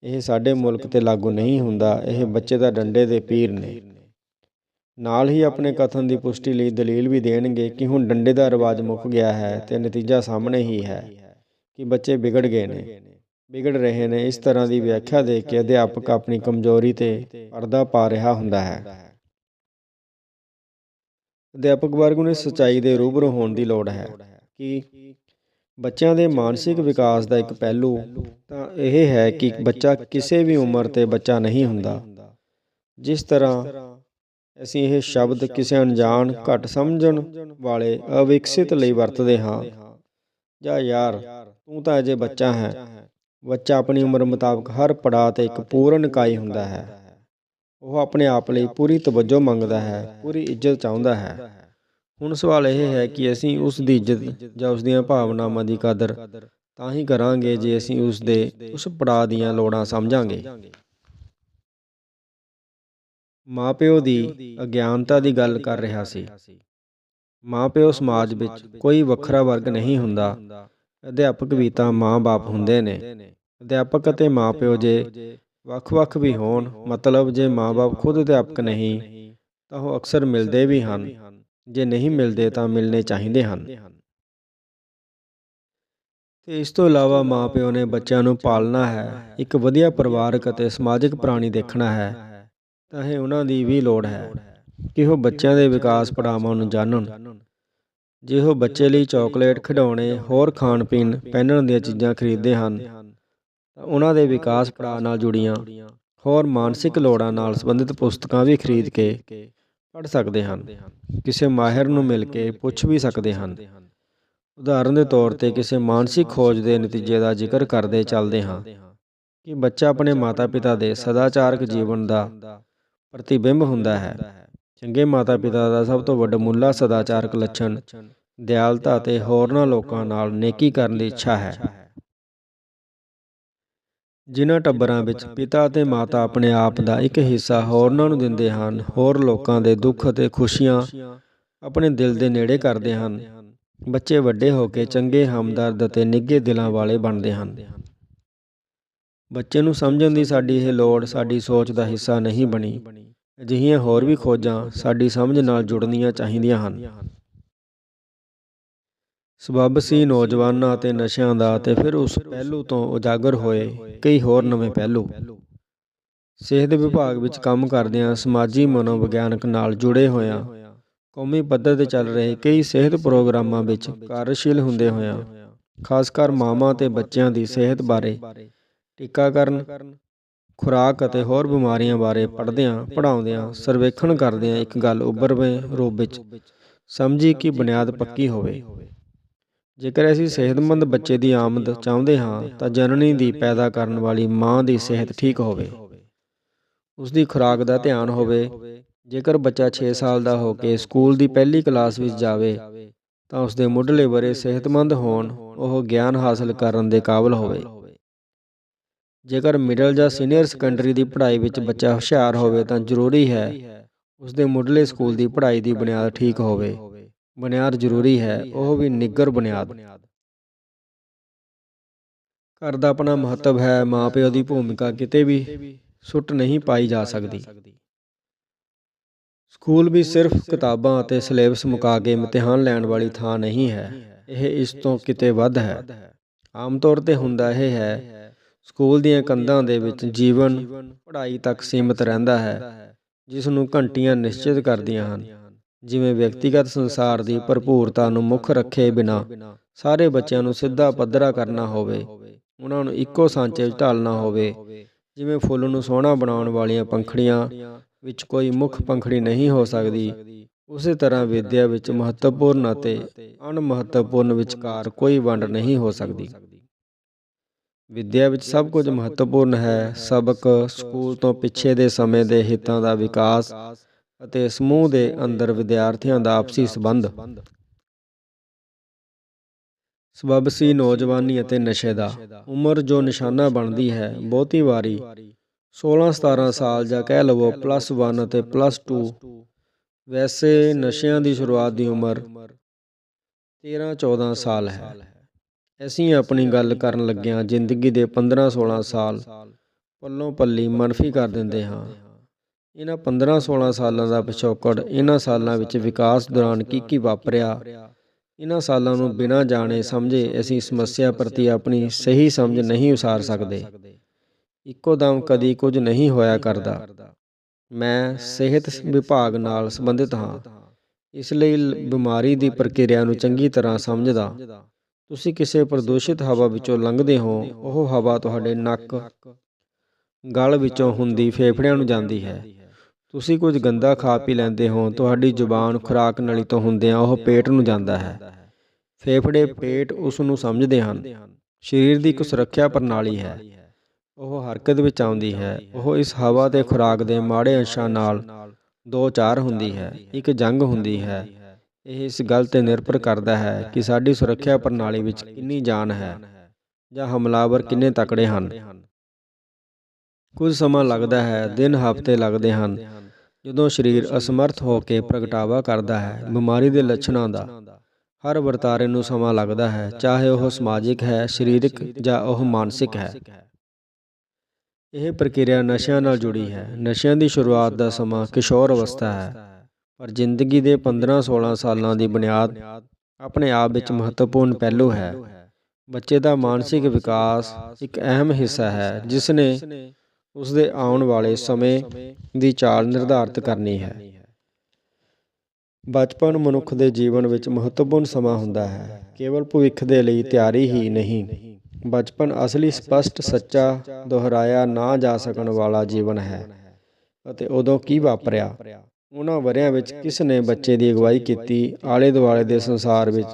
ਇਹ ਸਾਡੇ ਮੁਲਕ ਤੇ ਲਾਗੂ ਨਹੀਂ ਹੁੰਦਾ। ਇਹ ਬੱਚੇ ਦਾ ਡੰਡੇ ਦੇ ਪੀਰ ਨੇ। ਨਾਲ ਹੀ ਆਪਣੇ ਕਥਨ ਦੀ ਪੁਸ਼ਟੀ ਲਈ ਦਲੀਲ ਵੀ ਦੇਣਗੇ ਕਿ ਹੁਣ ਡੰਡੇ ਦਾ ਰਿਵਾਜ ਮੁੱਕ ਗਿਆ ਹੈ ਤੇ ਨਤੀਜਾ ਸਾਹਮਣੇ ਹੀ ਹੈ ਕਿ ਬੱਚੇ ਵਿਗੜ ਗਏ ਨੇ। ਵਿਗੜ ਰਹੇ ਨੇ। ਇਸ ਤਰ੍ਹਾਂ ਦੀ ਵਿਆਖਿਆ ਦੇ ਕੇ ਅਧਿਆਪਕ ਆਪਣੀ ਕਮਜ਼ੋਰੀ ਤੇ ਪਰਦਾ ਪਾ ਰਿਹਾ ਹੁੰਦਾ ਹੈ। ਅਧਿਆਪਕ ਵਰਗ ਨੂੰ ਸਚਾਈ ਦੇ ਰੂਬਰੂ ਹੋਣ ਦੀ ਲੋੜ ਹੈ ਕਿ ਬੱਚਿਆਂ ਦੇ ਮਾਨਸਿਕ ਵਿਕਾਸ ਦਾ ਇੱਕ ਪਹਿਲੂ ਤਾਂ ਇਹ ਹੈ ਕਿ ਬੱਚਾ ਕਿਸੇ ਵੀ ਉਮਰ ਤੇ ਬੱਚਾ ਨਹੀਂ ਹੁੰਦਾ। ਜਿਸ ਤਰ੍ਹਾਂ ਅਸੀਂ ਇਹ ਸ਼ਬਦ ਕਿਸੇ ਅਣਜਾਣ, ਘੱਟ ਸਮਝਣ ਵਾਲੇ, ਅਵਿਕਸਿਤ ਲਈ ਵਰਤਦੇ ਹਾਂ। ਜਾਂ ਯਾਰ, ਤੂੰ ਤਾਂ ਅਜੇ ਬੱਚਾ ਹੈ। ਬੱਚਾ ਆਪਣੀ ਉਮਰ ਮੁਤਾਬਕ ਹਰ ਪੜਾਅ ਤੇ ਇੱਕ ਪੂਰਨ ਇਕਾਈ ਹੁੰਦਾ ਹੈ। ਉਹ ਆਪਣੇ ਆਪ ਲਈ ਪੂਰੀ ਤਵੱਜੋ ਮੰਗਦਾ ਹੈ, ਪੂਰੀ ਇੱਜ਼ਤ ਚਾਹੁੰਦਾ ਹੈ। ਹੁਣ ਸਵਾਲ ਇਹ ਹੈ ਕਿ ਅਸੀਂ ਉਸ ਦੀ ਇੱਜ਼ਤ ਜਾਂ ਉਸ ਦੀਆਂ ਭਾਵਨਾਵਾਂ ਦੀ ਕਦਰ ਤਾਂ ਹੀ ਕਰਾਂਗੇ ਜੇ ਅਸੀਂ ਉਸ ਦੇ ਉਸ ਪੜਾਅ ਦੀਆਂ ਲੋੜਾਂ ਸਮਝਾਂਗੇ। ਮਾਪਿਓ ਦੀ ਅਗਿਆਨਤਾ ਦੀ ਗੱਲ ਕਰ ਰਿਹਾ ਸੀ। ਮਾਪਿਓ ਸਮਾਜ ਵਿੱਚ ਕੋਈ ਵੱਖਰਾ ਵਰਗ ਨਹੀਂ ਹੁੰਦਾ। ਅਧਿਆਪਕ ਵੀ ਤਾਂ ਮਾਂ-ਬਾਪ ਹੁੰਦੇ ਨੇ। ਅਧਿਆਪਕ ਅਤੇ ਮਾਪਿਓ ਜੇ ਵੱਖ-ਵੱਖ ਵੀ ਹੋਣ, ਮਤਲਬ ਜੇ ਮਾਂ-ਬਾਪ ਖੁਦ ਅਧਿਆਪਕ ਨਹੀਂ, ਤਾਂ ਉਹ ਅਕਸਰ ਮਿਲਦੇ ਵੀ ਹਨ। ਜੇ ਨਹੀਂ ਮਿਲਦੇ ਤਾਂ ਮਿਲਣੇ ਚਾਹੀਦੇ ਹਨ। ਤੇ ਇਸ ਤੋਂ ਇਲਾਵਾ ਮਾਪਿਓ ਨੇ ਬੱਚਿਆਂ ਨੂੰ ਪਾਲਣਾ ਹੈ, ਇੱਕ ਵਧੀਆ ਪਰਿਵਾਰਕ ਅਤੇ ਸਮਾਜਿਕ ਪ੍ਰਾਣੀ ਦੇਖਣਾ ਹੈ, ਤਾਂ ਇਹ ਉਹਨਾਂ ਦੀ ਵੀ ਲੋੜ ਹੈ ਕਿ ਉਹ ਬੱਚਿਆਂ ਦੇ ਵਿਕਾਸ ਪੜਾਵਾਂ ਨੂੰ ਜਾਣਨ। ਜੇ ਉਹ ਬੱਚੇ ਲਈ ਚਾਕਲੇਟ ਖਿਡੌਣੇ, ਹੋਰ ਖਾਣ ਪੀਣ ਪਹਿਨਣ ਦੀਆਂ ਚੀਜ਼ਾਂ ਖਰੀਦਦੇ ਹਨ ਤਾਂ ਉਹਨਾਂ ਦੇ ਵਿਕਾਸ ਪੜਾਅ ਨਾਲ ਜੁੜੀਆਂ ਹੋਰ ਮਾਨਸਿਕ ਲੋੜਾਂ ਨਾਲ ਸੰਬੰਧਿਤ ਪੁਸਤਕਾਂ ਵੀ ਖਰੀਦ ਕੇ ਪੜ੍ਹ ਸਕਦੇ ਹਨ। ਕਿਸੇ ਮਾਹਿਰ ਨੂੰ ਮਿਲ ਕੇ ਪੁੱਛ ਵੀ ਸਕਦੇ ਹਨ। ਉਦਾਹਰਨ ਦੇ ਤੌਰ ਤੇ ਕਿਸੇ ਮਾਨਸਿਕ ਖੋਜ ਦੇ ਨਤੀਜੇ ਦਾ ਜ਼ਿਕਰ ਕਰਦੇ ਚੱਲਦੇ ਹਾਂ ਕਿ ਬੱਚਾ ਆਪਣੇ ਮਾਤਾ-ਪਿਤਾ ਦੇ ਸਦਾਚਾਰਕ ਜੀਵਨ ਦਾ ਪ੍ਰਤੀਬਿੰਬ ਹੁੰਦਾ ਹੈ। ਚੰਗੇ ਮਾਤਾ-ਪਿਤਾ ਦਾ ਸਭ ਤੋਂ ਵੱਡਾ ਮੁੱਲਾ ਸਦਾਚਾਰਕ ਲੱਛਣ ਦਿਆਲਤਾ ਅਤੇ ਹੋਰਨਾਂ ਲੋਕਾਂ ਨਾਲ ਨੇਕੀ ਕਰਨ ਦੀ ਇੱਛਾ ਹੈ। ਜਿਨ੍ਹਾਂ ਟੱਬਰਾਂ ਵਿੱਚ ਪਿਤਾ ਅਤੇ ਮਾਤਾ ਆਪਣੇ ਆਪ ਦਾ ਇੱਕ ਹਿੱਸਾ ਹੋਰਨਾਂ ਨੂੰ ਦਿੰਦੇ ਹਨ, ਹੋਰ ਲੋਕਾਂ ਦੇ ਦੁੱਖ ਅਤੇ ਖੁਸ਼ੀਆਂ ਆਪਣੇ ਦਿਲ ਦੇ ਨੇੜੇ ਕਰਦੇ ਹਨ। ਬੱਚੇ ਵੱਡੇ ਹੋ ਕੇ ਚੰਗੇ ਹਮਦਰਦ ਅਤੇ ਨਿੱਘੇ ਦਿਲਾਂ ਵਾਲੇ ਬਣਦੇ ਹਨ। ਬੱਚੇ ਨੂੰ ਸਮਝਣ ਦੀ ਸਾਡੀ ਇਹ ਲੋੜ, ਸਾਡੀ ਸੋਚ ਦਾ ਹਿੱਸਾ ਨਹੀਂ ਬਣੀ। ਅਜਿਹੀਆਂ ਹੋਰ ਵੀ ਖੋਜਾਂ ਸਾਡੀ ਸਮਝ ਨਾਲ ਜੁੜਨੀਆਂ ਚਾਹੀਦੀਆਂ ਹਨ। ਸਬੱਬ ਸੀ ਨੌਜਵਾਨਾਂ ਅਤੇ ਨਸ਼ਿਆਂ ਦਾ ਤੇ ਫਿਰ ਉਸ ਪਹਿਲੂ ਤੋਂ ਉਜਾਗਰ ਹੋਏ ਕਈ ਹੋਰ ਨਵੇਂ ਪਹਿਲੂ। ਸਿਹਤ ਵਿਭਾਗ ਵਿੱਚ ਕੰਮ ਕਰਦਿਆਂ ਸਮਾਜੀ ਮਨੋਵਿਗਿਆਨਕ ਨਾਲ ਜੁੜੇ ਹੋਇਆਂ, ਕੌਮੀ ਪੱਧਰ ਤੇ ਚੱਲ ਰਹੇ ਕਈ ਸਿਹਤ ਪ੍ਰੋਗਰਾਮਾਂ ਵਿੱਚ ਕਾਰਜਸ਼ੀਲ ਹੁੰਦੇ ਹੋਇਆਂ, ਖਾਸ ਕਰ ਮਾਵਾਂ ਤੇ ਬੱਚਿਆਂ ਦੀ ਸਿਹਤ ਬਾਰੇ ਟੀਕਾਕਰਨ, ਖੁਰਾਕ ਅਤੇ ਹੋਰ ਬਿਮਾਰੀਆਂ ਬਾਰੇ ਪੜ੍ਹਦਿਆਂ ਪੜ੍ਹਾਉਂਦਿਆਂ ਸਰਵੇਖਣ ਕਰਦਿਆਂ ਇੱਕ ਗੱਲ ਉੱਭਰਵੇਂ ਰੂਪ ਵਿੱਚ ਸਮਝੀ ਕਿ ਬੁਨਿਆਦ ਪੱਕੀ ਹੋਵੇ। ਜੇਕਰ ਅਸੀਂ ਸਿਹਤਮੰਦ ਬੱਚੇ ਦੀ ਆਮਦ ਚਾਹੁੰਦੇ ਹਾਂ, ਤਾਂ ਜਨਨੀ ਦੀ ਪੈਦਾ ਕਰਨ ਵਾਲੀ ਮਾਂ ਦੀ ਸਿਹਤ ਠੀਕ ਹੋਵੇ। ਉਸ ਦੀ ਖੁਰਾਕ ਦਾ ਧਿਆਨ ਹੋਵੇ। ਜੇਕਰ ਬੱਚਾ 6 ਸਾਲ ਦਾ ਹੋ ਕੇ ਸਕੂਲ ਦੀ ਪਹਿਲੀ ਕਲਾਸ ਵਿੱਚ ਜਾਵੇ, ਤਾਂ ਉਸ ਦੇ ਮੁੱਢਲੇ ਬਰੇ ਸਿਹਤਮੰਦ ਹੋਣ, ਉਹ ਗਿਆਨ ਹਾਸਲ ਕਰਨ ਦੇ ਕਾਬਲ ਹੋਵੇ। ਜੇਕਰ ਮਿਡਲ ਜਾਂ ਸੀਨੀਅਰ ਸੈਕੰਡਰੀ ਦੀ ਪੜ੍ਹਾਈ ਵਿੱਚ ਬੱਚਾ ਹੁਸ਼ਿਆਰ ਹੋਵੇ, ਤਾਂ ਜ਼ਰੂਰੀ ਹੈ ਉਸ ਦੇ ਮੁੱਢਲੇ ਸਕੂਲ ਦੀ ਪੜ੍ਹਾਈ ਦੀ ਬੁਨਿਆਦ ਠੀਕ ਹੋਵੇ। ਬੁਨਿਆਦ ਜ਼ਰੂਰੀ ਹੈ, ਉਹ ਵੀ ਨਿੱਗਰ ਬੁਨਿਆਦ। ਘਰ ਦਾ ਆਪਣਾ ਮਹੱਤਵ ਹੈ, ਮਾਪਿਓ ਦੀ ਭੂਮਿਕਾ ਕਿਤੇ ਵੀ ਸੁੱਟ ਨਹੀਂ ਪਾਈ ਜਾ ਸਕਦੀ। ਸਕੂਲ ਵੀ ਸਿਰਫ ਕਿਤਾਬਾਂ ਅਤੇ ਸਿਲੇਬਸ ਮੁਕਾ ਕੇ ਇਮਤਿਹਾਨ ਲੈਣ ਵਾਲੀ ਥਾਂ ਨਹੀਂ ਹੈ, ਇਹ ਇਸ ਤੋਂ ਕਿਤੇ ਵੱਧ ਹੈ। ਆਮ ਤੌਰ ਤੇ ਹੁੰਦਾ ਇਹ ਹੈ, ਸਕੂਲ ਦੀਆਂ ਕੰਧਾਂ ਦੇ ਵਿੱਚ ਜੀਵਨ, ਪੜ੍ਹਾਈ ਤੱਕ ਸੀਮਿਤ ਰਹਿੰਦਾ ਹੈ, ਜਿਸ ਨੂੰ ਘੰਟੀਆਂ ਨਿਸ਼ਚਿਤ ਕਰਦੀਆਂ ਹਨ। ਜਿਵੇਂ ਵਿਅਕਤੀਗਤ ਸੰਸਾਰ ਦੀ ਭਰਪੂਰਤਾ ਨੂੰ ਮੁੱਖ ਰੱਖੇ ਬਿਨਾ ਸਾਰੇ ਬੱਚਿਆਂ ਨੂੰ ਸਿੱਧਾ ਪੱਧਰਾ ਕਰਨਾ ਹੋਵੇ, ਉਹਨਾਂ ਨੂੰ ਇੱਕੋ ਸਾਂਚੇ ਵਿੱਚ ਢਾਲਣਾ ਹੋਵੇ, ਜਿਵੇਂ ਫੁੱਲ ਨੂੰ ਸੋਹਣਾ ਬਣਾਉਣ ਵਾਲੀਆਂ ਪੰਖੜੀਆਂ ਵਿੱਚ ਕੋਈ ਮੁੱਖ ਪੰਖੜੀ ਨਹੀਂ ਹੋ ਸਕਦੀ, ਉਸੇ ਤਰ੍ਹਾਂ ਵਿਦਿਆ ਵਿੱਚ ਮਹੱਤਵਪੂਰਨ ਅਤੇ ਅਣਮਹੱਤਵਪੂਰਨ ਵਿਚਕਾਰ ਕੋਈ ਵੰਡ ਨਹੀਂ ਹੋ ਸਕਦੀ। ਵਿਦਿਆ ਵਿੱਚ ਸਭ ਕੁਝ ਮਹੱਤਵਪੂਰਨ ਹੈ, ਸਬਕ, ਸਕੂਲ ਤੋਂ ਪਿੱਛੇ ਦੇ ਸਮੇਂ ਦੇ ਹਿੱਤਾਂ ਦਾ ਵਿਕਾਸ ਅਤੇ ਸਮੂਹ ਦੇ ਅੰਦਰ ਵਿਦਿਆਰਥੀਆਂ ਦਾ ਆਪਸੀ ਸੰਬੰਧ। ਸਬਬ ਸੀ ਨੌਜਵਾਨੀ ਅਤੇ ਨਸ਼ੇ ਦਾ। ਉਮਰ ਜੋ ਨਿਸ਼ਾਨਾ ਬਣਦੀ ਹੈ, ਬਹੁਤੀ ਵਾਰੀ 16 17 ਸਾਲ ਜਾਂ ਕਹਿ ਲਵੋ ਪਲੱਸ 1 ਅਤੇ ਪਲੱਸ 2 ਵੈਸੇ ਨਸ਼ਿਆਂ ਦੀ ਸ਼ੁਰੂਆਤ ਦੀ ਉਮਰ 13 14 ਸਾਲ ਹੈ। ਅਸੀਂ ਆਪਣੀ ਗੱਲ ਕਰਨ ਲੱਗਿਆਂ ਜ਼ਿੰਦਗੀ ਦੇ 15 16 ਸਾਲ ਪੱਲੋਂ ਪੱਲੀ ਮਨਫੀ ਕਰ ਦਿੰਦੇ ਹਾਂ। ਇਹਨਾਂ 15 16 ਸਾਲਾਂ ਦਾ ਪਿਛੋਕੜ ਇਹਨਾਂ ਸਾਲਾਂ ਵਿੱਚ ਵਿਕਾਸ ਦੌਰਾਨ ਕੀ ਕੀ ਵਾਪਰਿਆ? ਇਹਨਾਂ ਸਾਲਾਂ ਨੂੰ ਬਿਨਾਂ ਜਾਣੇ ਸਮਝੇ ਅਸੀਂ ਸਮੱਸਿਆ ਪ੍ਰਤੀ ਆਪਣੀ ਸਹੀ ਸਮਝ ਨਹੀਂ ਉਸਾਰ ਸਕਦੇ। ਇੱਕੋ ਦਮ ਕਦੀ ਕੁਝ ਨਹੀਂ ਹੋਇਆ ਕਰਦਾ। ਮੈਂ ਸਿਹਤ ਵਿਭਾਗ ਨਾਲ ਸੰਬੰਧਿਤ ਹਾਂ। ਇਸ ਲਈ ਬਿਮਾਰੀ ਦੀ ਪ੍ਰਕਿਰਿਆ ਨੂੰ ਚੰਗੀ ਤਰ੍ਹਾਂ ਸਮਝਦਾ। ਤੁਸੀਂ ਕਿਸੇ ਪ੍ਰਦੂਸ਼ਿਤ ਹਵਾ ਵਿੱਚੋਂ ਲੰਘਦੇ ਹੋ, ਉਹ ਹਵਾ ਤੁਹਾਡੇ ਨੱਕ, ਗਲ ਵਿੱਚੋਂ ਹੁੰਦੀ ਫੇਫੜਿਆਂ ਨੂੰ ਜਾਂਦੀ ਹੈ। ਤੁਸੀਂ ਕੁਝ ਗੰਦਾ ਖਾ ਪੀ ਲੈਂਦੇ ਹੋ, ਤੁਹਾਡੀ ਜ਼ੁਬਾਨ ਖੁਰਾਕ ਨਲੀ ਤੋਂ ਹੁੰਦਿਆਂ ਉਹ ਪੇਟ ਨੂੰ ਜਾਂਦਾ ਹੈ। ਫੇਫੜੇ ਪੇਟ ਉਸ ਨੂੰ ਸਮਝਦੇ ਹਨ। ਸਰੀਰ ਦੀ ਇੱਕ ਸੁਰੱਖਿਆ ਪ੍ਰਣਾਲੀ ਹੈ। ਉਹ ਹਰਕਤ ਵਿੱਚ ਆਉਂਦੀ ਹੈ। ਉਹ ਇਸ ਹਵਾ ਤੇ ਖੁਰਾਕ ਦੇ ਮਾੜੇ ਅੰਸ਼ਾਂ ਨਾਲ ਦੋ ਚਾਰ ਹੁੰਦੀ ਹੈ। ਇੱਕ ਜੰਗ ਹੁੰਦੀ ਹੈ। ਇਹ ਇਸ ਗੱਲ ਤੇ ਨਿਰਭਰ ਕਰਦਾ ਹੈ ਕਿ ਸਾਡੀ ਸੁਰੱਖਿਆ ਪ੍ਰਣਾਲੀ ਵਿੱਚ ਕਿੰਨੀ ਜਾਨ ਹੈ ਜਾਂ ਹਮਲਾਵਰ ਕਿੰਨੇ ਤਕੜੇ ਹਨ। ਕੁਝ ਸਮਾਂ ਲੱਗਦਾ ਹੈ, ਦਿਨ ਹਫ਼ਤੇ ਲੱਗਦੇ ਹਨ। ਜਦੋਂ ਸਰੀਰ ਅਸਮਰਥ ਹੋ ਕੇ ਪ੍ਰਗਟਾਵਾ ਕਰਦਾ ਹੈ ਬਿਮਾਰੀ ਦੇ ਲੱਛਣਾਂ ਦਾ ਹਰ ਵਰਤਾਰੇ ਨੂੰ ਸਮਾਂ ਲੱਗਦਾ ਹੈ ਚਾਹੇ ਉਹ ਸਮਾਜਿਕ ਹੈ ਸਰੀਰਕ ਜਾਂ ਉਹ ਮਾਨਸਿਕ ਹੈ। ਇਹ ਪ੍ਰਕਿਰਿਆ ਨਸ਼ਿਆਂ ਨਾਲ ਜੁੜੀ ਹੈ। ਨਸ਼ਿਆਂ ਦੀ ਸ਼ੁਰੂਆਤ ਦਾ ਸਮਾਂ ਕਿਸ਼ੋਰ ਅਵਸਥਾ ਹੈ। ਪਰ ਜ਼ਿੰਦਗੀ ਦੇ 15-16 ਸਾਲਾਂ ਦੀ ਬੁਨਿਆਦ ਆਪਣੇ ਆਪ ਵਿੱਚ ਮਹੱਤਵਪੂਰਨ ਪਹਿਲੂ ਹੈ। ਬੱਚੇ ਦਾ ਮਾਨਸਿਕ ਵਿਕਾਸ ਇੱਕ ਅਹਿਮ ਹਿੱਸਾ ਹੈ ਜਿਸ ਨੇ ਉਸ ਦੇ ਆਉਣ ਵਾਲੇ ਸਮੇਂ ਦੀ ਚਾਲ ਨਿਰਧਾਰਤ ਕਰਨੀ ਹੈ। ਬਚਪਨ ਮਨੁੱਖ ਦੇ ਜੀਵਨ ਵਿੱਚ ਮਹੱਤਵਪੂਰਨ ਸਮਾਂ ਹੁੰਦਾ ਹੈ। ਕੇਵਲ ਭਵਿੱਖ ਦੇ ਲਈ ਤਿਆਰੀ ਹੀ ਨਹੀਂ। ਬਚਪਨ ਅਸਲੀ ਸਪਸ਼ਟ, ਸੱਚਾ, ਦੁਹਰਾਇਆ ਨਾ ਜਾ ਸਕਣ ਵਾਲਾ ਜੀਵਨ ਹੈ ਅਤੇ ਉਦੋਂ ਕੀ ਵਾਪਰਿਆ? ਉਹਨਾਂ ਵਰਿਆਂ ਵਿੱਚ ਕਿਸ ਨੇ ਬੱਚੇ ਦੀ ਅਗਵਾਈ ਕੀਤੀ? ਆਲੇ ਦੁਆਲੇ ਦੇ ਸੰਸਾਰ ਵਿੱਚ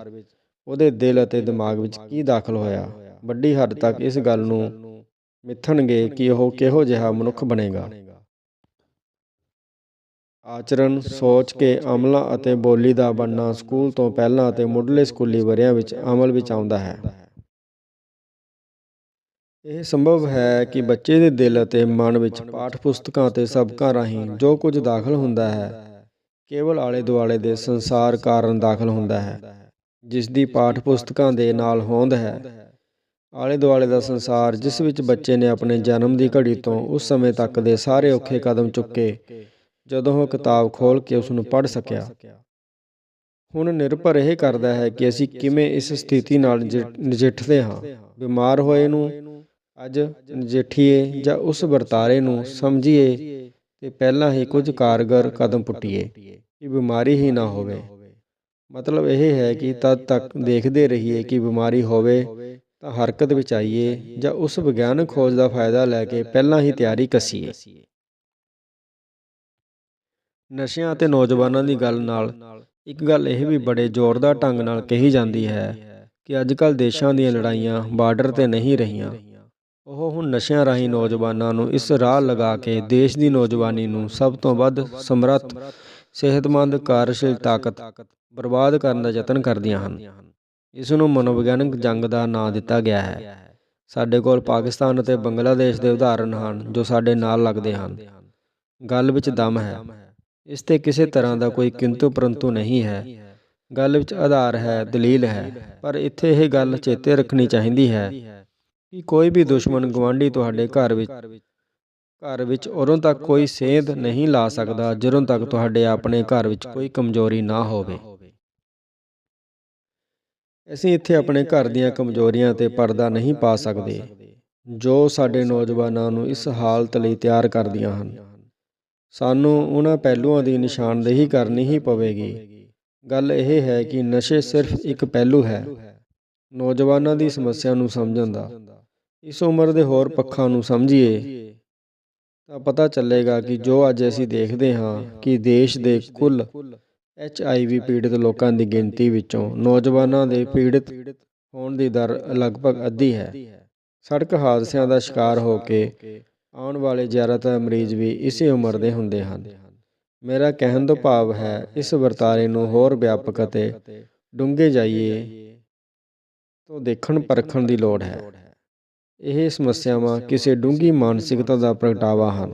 ਉਹਦੇ ਦਿਲ ਅਤੇ ਦਿਮਾਗ ਵਿੱਚ ਕੀ ਦਾਖਲ ਹੋਇਆ? ਵੱਡੀ ਹੱਦ ਤੱਕ ਇਸ ਗੱਲ ਨੂੰ ਮਿੱਥਣਗੇ ਕਿ ਉਹ ਕਿਹੋ ਜਿਹਾ ਮਨੁੱਖ ਬਣੇਗਾ। ਆਚਰਣ ਸੋਚ ਕੇ ਅਮਲਾਂ ਅਤੇ ਬੋਲੀ ਦਾ ਬਣਨਾ ਸਕੂਲ ਤੋਂ ਪਹਿਲਾਂ ਅਤੇ ਮੁੱਢਲੇ ਸਕੂਲੀ ਵਰਿਆਂ ਵਿੱਚ ਅਮਲ ਵਿੱਚ ਆਉਂਦਾ ਹੈ। ਇਹ ਸੰਭਵ ਹੈ ਕਿ ਬੱਚੇ ਦੇ ਦਿਲ ਅਤੇ ਮਨ ਵਿੱਚ ਪਾਠ ਪੁਸਤਕਾਂ ਅਤੇ ਸਬਕਾਂ ਰਾਹੀਂ ਜੋ ਕੁਝ ਦਾਖਲ ਹੁੰਦਾ ਹੈ ਕੇਵਲ ਆਲੇ ਦੁਆਲੇ ਦੇ ਸੰਸਾਰ ਕਾਰਨ ਦਾਖਲ ਹੁੰਦਾ ਹੈ ਜਿਸ ਦੀ ਪਾਠ ਪੁਸਤਕਾਂ ਦੇ ਨਾਲ ਹੋਂਦ ਹੈ। ਆਲੇ ਦੁਆਲੇ ਦਾ ਸੰਸਾਰ, ਜਿਸ ਵਿੱਚ ਬੱਚੇ ਨੇ ਆਪਣੇ ਜਨਮ ਦੀ ਘੜੀ ਤੋਂ ਉਸ ਸਮੇਂ ਤੱਕ ਦੇ ਸਾਰੇ ਔਖੇ ਕਦਮ ਚੁੱਕੇ, ਜਦੋਂ ਉਹ ਕਿਤਾਬ ਖੋਲ ਕੇ ਉਸ ਨੂੰ ਪੜ੍ਹ ਸਕਿਆ। ਹੁਣ ਨਿਰਭਰ ਇਹ ਕਰਦਾ ਹੈ ਕਿ ਅਸੀਂ ਕਿਵੇਂ ਇਸ ਸਥਿਤੀ ਨਾਲ ਨਜਿੱਠਦੇ ਹਾਂ। ਬਿਮਾਰ ਹੋਏ ਨੂੰ ਅੱਜ ਨਜਿੱਠੀਏ ਜਾਂ ਉਸ ਵਰਤਾਰੇ ਨੂੰ ਸਮਝੀਏ ਤੇ ਪਹਿਲਾਂ ਹੀ ਕੁਝ ਕਾਰਗਰ ਕਦਮ ਪੁੱਟੀਏ, ਕਿ ਬਿਮਾਰੀ ਹੀ ਨਾ ਹੋਵੇ। ਮਤਲਬ ਇਹ ਹੈ ਕਿ ਤਦ ਤੱਕ ਦੇਖਦੇ ਰਹੀਏ ਕਿ ਬਿਮਾਰੀ ਹੋਵੇ ਤਾਂ ਹਰਕਤ ਵਿੱਚ ਆਈਏ ਜਾਂ ਉਸ ਵਿਗਿਆਨਕ ਖੋਜ ਦਾ ਫਾਇਦਾ ਲੈ ਕੇ ਪਹਿਲਾਂ ਹੀ ਤਿਆਰੀ ਕੱਸੀਏ। ਨਸ਼ਿਆਂ ਅਤੇ ਨੌਜਵਾਨਾਂ ਦੀ ਗੱਲ ਨਾਲ ਇੱਕ ਗੱਲ ਇਹ ਵੀ ਬੜੇ ਜ਼ੋਰਦਾਰ ਢੰਗ ਨਾਲ ਕਹੀ ਜਾਂਦੀ ਹੈ ਕਿ ਅੱਜਕੱਲ ਦੇਸ਼ਾਂ ਦੀਆਂ ਲੜਾਈਆਂ ਬਾਰਡਰ ਤੇ ਨਹੀਂ ਰਹੀਆਂ। ਉਹ ਹੁਣ ਨਸ਼ਿਆਂ ਰਾਹੀਂ ਨੌਜਵਾਨਾਂ ਨੂੰ ਇਸ ਰਾਹ ਲਗਾ ਕੇ ਦੇਸ਼ ਦੀ ਨੌਜਵਾਨੀ ਨੂੰ ਸਭ ਤੋਂ ਵੱਧ ਸਮਰੱਥ, ਸਿਹਤਮੰਦ, ਕਾਰਜਸ਼ੀਲ ਤਾਕਤ ਬਰਬਾਦ ਕਰਨ ਦਾ ਯਤਨ ਕਰਦੀਆਂ ਹਨ। ਇਸ ਨੂੰ ਮਨੋਵਿਗਿਆਨਕ ਜੰਗ ਦਾ ਨਾਂ ਦਿੱਤਾ ਗਿਆ ਹੈ। ਸਾਡੇ ਕੋਲ ਪਾਕਿਸਤਾਨ ਅਤੇ ਬੰਗਲਾਦੇਸ਼ ਦੇ ਉਦਾਹਰਣ ਹਨ ਜੋ ਸਾਡੇ ਨਾਲ ਲੱਗਦੇ ਹਨ। ਗੱਲ ਵਿੱਚ ਦਮ ਹੈ। ਇਸ ਤੇ ਕਿਸੇ ਤਰ੍ਹਾਂ ਦਾ ਕੋਈ ਕਿੰਤੂ ਪਰੰਤੂ ਨਹੀਂ ਹੈ। ਗੱਲ ਵਿੱਚ ਆਧਾਰ ਹੈ, ਦਲੀਲ ਹੈ, ਪਰ ਇੱਥੇ ਇਹ ਗੱਲ ਚੇਤੇ ਰੱਖਣੀ ਚਾਹੀਦੀ ਹੈ ਕਿ ਕੋਈ ਵੀ ਦੁਸ਼ਮਣ ਗਵਾਂਢੀ ਤੁਹਾਡੇ ਘਰ ਵਿੱਚ ਘਰ ਵਿੱਚ ਉਦੋਂ ਤੱਕ ਕੋਈ ਸੇਧ ਨਹੀਂ ਲਾ ਸਕਦਾ ਜਦੋਂ ਤੱਕ ਤੁਹਾਡੇ ਆਪਣੇ ਘਰ ਵਿੱਚ ਕੋਈ ਕਮਜ਼ੋਰੀ ਨਾ ਹੋਵੇ। ਅਸੀਂ ਇੱਥੇ ਆਪਣੇ ਘਰ ਦੀਆਂ ਕਮਜ਼ੋਰੀਆਂ ਤੇ ਪਰਦਾ ਨਹੀਂ ਪਾ ਸਕਦੇ, ਜੋ ਸਾਡੇ ਨੌਜਵਾਨਾਂ ਨੂੰ ਇਸ ਹਾਲਤ ਲਈ ਤਿਆਰ ਕਰਦੀਆਂ ਹਨ। ਸਾਨੂੰ ਉਹਨਾਂ ਪਹਿਲੂਆਂ ਦੀ ਨਿਸ਼ਾਨਦੇਹੀ ਕਰਨੀ ਹੀ ਪਵੇਗੀ। ਗੱਲ ਇਹ ਹੈ ਕਿ ਨਸ਼ੇ ਸਿਰਫ ਇੱਕ ਪਹਿਲੂ ਹੈ, ਨੌਜਵਾਨਾਂ ਦੀ ਸਮੱਸਿਆ ਨੂੰ ਸਮਝਣ ਦਾ। ਇਸ ਉਮਰ ਦੇ ਹੋਰ ਪੱਖਾਂ ਨੂੰ ਸਮਝੀਏ, ਤਾਂ ਪਤਾ ਚੱਲੇਗਾ ਕਿ ਜੋ ਅੱਜ ਅਸੀਂ ਦੇਖਦੇ ਹਾਂ ਕਿ ਦੇਸ਼ ਦੇ ਕੁੱਲ ਐਚ ਆਈ ਵੀ ਪੀੜਤ ਲੋਕਾਂ ਦੀ ਗਿਣਤੀ ਵਿੱਚੋਂ ਨੌਜਵਾਨਾਂ ਦੇ ਪੀੜਤ ਹੋਣ ਦੀ ਦਰ ਲਗਭਗ ਅੱਧੀ ਹੈ। ਸੜਕ ਹਾਦਸਿਆਂ ਦਾ ਸ਼ਿਕਾਰ ਹੋ ਕੇ ਆਉਣ ਵਾਲੇ ਜ਼ਿਆਦਾਤਰ ਮਰੀਜ਼ ਵੀ ਇਸੇ ਉਮਰ ਦੇ ਹੁੰਦੇ ਹਨ। ਮੇਰਾ ਕਹਿਣ ਤੋਂ ਭਾਵ ਹੈ, ਇਸ ਵਰਤਾਰੇ ਨੂੰ ਹੋਰ ਵਿਆਪਕ ਅਤੇ ਡੂੰਘੇ ਜਾਈਏ ਤੋਂ ਦੇਖਣ ਪਰਖਣ ਦੀ ਲੋੜ ਹੈ। ਇਹ ਸਮੱਸਿਆਵਾਂ ਕਿਸੇ ਡੂੰਘੀ ਮਾਨਸਿਕਤਾ ਦਾ ਪ੍ਰਗਟਾਵਾ ਹਨ।